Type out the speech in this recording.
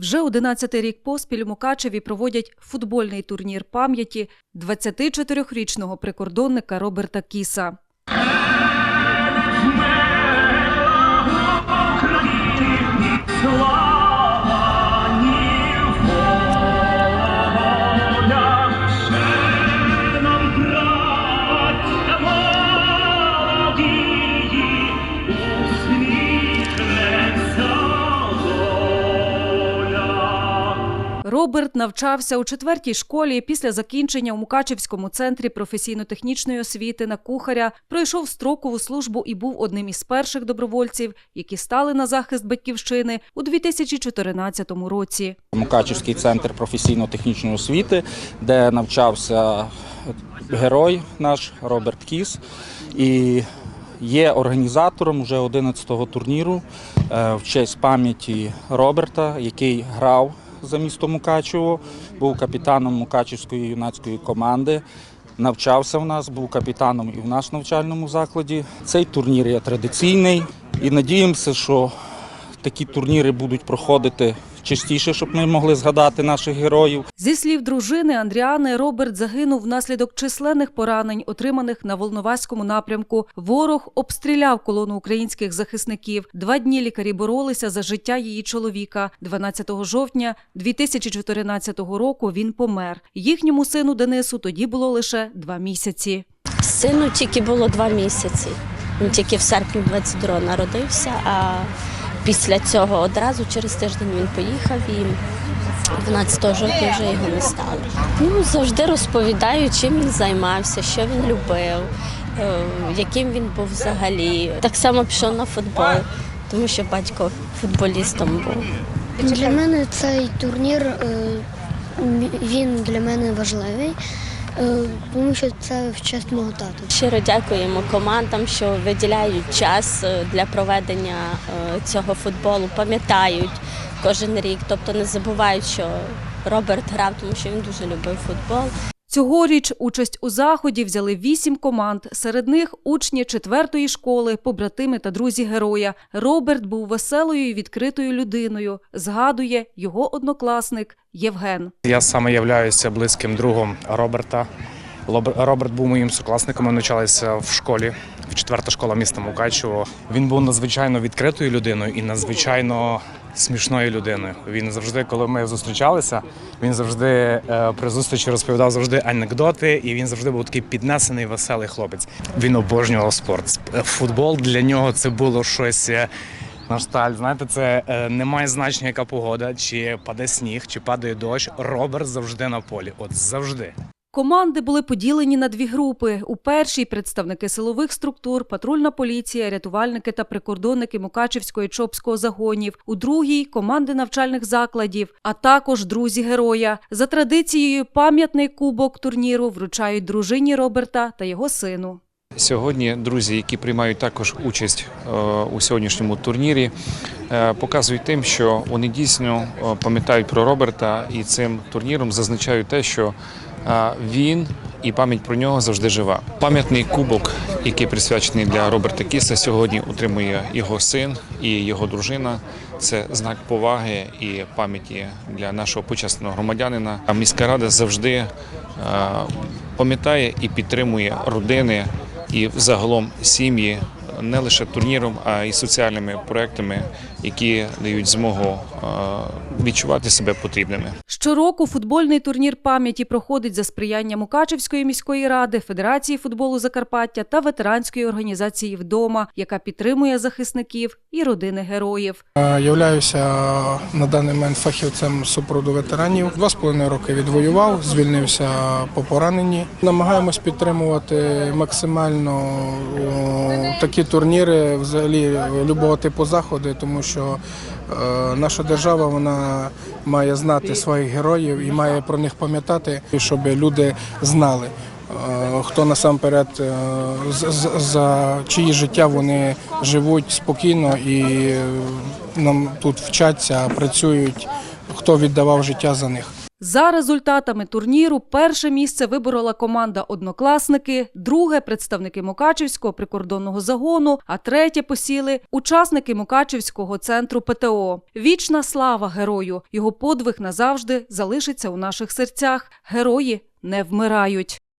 Вже 11-й рік поспіль у Мукачеві проводять футбольний турнір пам'яті 24-річного прикордонника Роберта Кіса. Роберт навчався у четвертій школі після закінчення у Мукачевському центрі професійно-технічної освіти на кухаря пройшов строкову службу і був одним із перших добровольців, які стали на захист батьківщини у 2014 році. Мукачівський центр професійно-технічної освіти, де навчався герой наш Роберт Кіс. І є організатором вже 11-го турніру е, в честь пам'яті Роберта, який грав за місто Мукачево, був капітаном Мукачівської юнацької команди. Навчався в нас, був капітаном і в наш навчальному закладі. Цей турнір є традиційний і надіємося, що такі турніри будуть проходити частіше, щоб ми могли згадати наших героїв. Зі слів дружини Андріани, Роберт загинув внаслідок численних поранень, отриманих на Волноваському напрямку. Ворог обстріляв колону українських захисників. Два дні лікарі боролися за життя її чоловіка. 12 жовтня 2014 року він помер. Їхньому сину Денису тоді було лише два місяці. Сину тільки було два місяці. Він тільки в серпні 22 народився, а після цього одразу через тиждень він поїхав і 12 жовтня вже його не стало. Ну, завжди розповідаю, чим він займався, що він любив, е, яким він був взагалі. Так само пішов на футбол, тому що батько футболістом був. Для мене цей турнір е, він для мене важливий, тому що це в тату. Щиро дякуємо командам, що виділяють час е, для проведення е, цього футболу, пам'ятають кожен рік, тобто не забувають, що Роберт грав, тому що він дуже любив футбол. Цьогоріч участь у заході взяли вісім команд. Серед них учні четвертої школи, побратими та друзі героя. Роберт був веселою і відкритою людиною. Згадує його однокласник Євген. Я саме являюся близьким другом Роберта. Роберт був моїм сукласником. Ми навчалися в школі, в четверта школа міста Мукачево. Він був надзвичайно відкритою людиною і надзвичайно смішною людиною. Він завжди, коли ми зустрічалися, він завжди е, при зустрічі розповідав завжди анекдоти, і він завжди був такий піднесений, веселий хлопець. Він обожнював спорт. Е, Футбол для нього це було щось. е, на шталь, знаєте, це е, не значення, яка погода, чи паде сніг, чи падає дощ. Роберт завжди на полі. От завжди. Команди були поділені на дві групи. У першій представники силових структур, патрульна поліція, рятувальники та прикордонники Мукачівського і Чопського загонів. У другій команди навчальних закладів, а також друзі героя. За традицією, пам'ятний кубок турніру вручають дружині Роберта та його сину. Сьогодні друзі, які приймають також участь е, у сьогоднішньому турнірі, е, показують тим, що вони дійсно е, пам'ятають про Роберта і цим турніром зазначають те, що він і пам'ять про нього завжди жива. Пам'ятний кубок, який присвячений для Роберта Кіса, сьогодні утримує його син і його дружина. Це знак поваги і пам'яті для нашого почесного громадянина. Міська рада завжди пам'ятає і підтримує родини і загалом сім'ї не лише турніром, а й соціальними проектами, які дають змогу е, відчувати себе потрібними. Щороку футбольний турнір пам'яті проходить за сприяння Мукачевської міської ради, Федерації футболу Закарпаття та ветеранської організації Вдома, яка підтримує захисників і родини героїв. Е, Являюся на даний момент фахівцем супроводу ветеранів. Два з половиною роки відвоював, звільнився по пораненні. Намагаємось підтримувати максимально такі турніри, взагалі любого типу заходи, тому що е, наша держава вона має знати своїх героїв і має про них пам'ятати, щоб люди знали. е, Хто насамперед е, за чиї життя вони живуть спокійно і нам тут вчаться, працюють, хто віддавав життя за них. За результатами турніру перше місце виборола команда Однокласники, друге представники Мукачівського прикордонного загону, а третє посіли учасники Мукачівського центру ПТО. Вічна слава герою! Його подвиг назавжди залишиться у наших серцях. Герої не вмирають.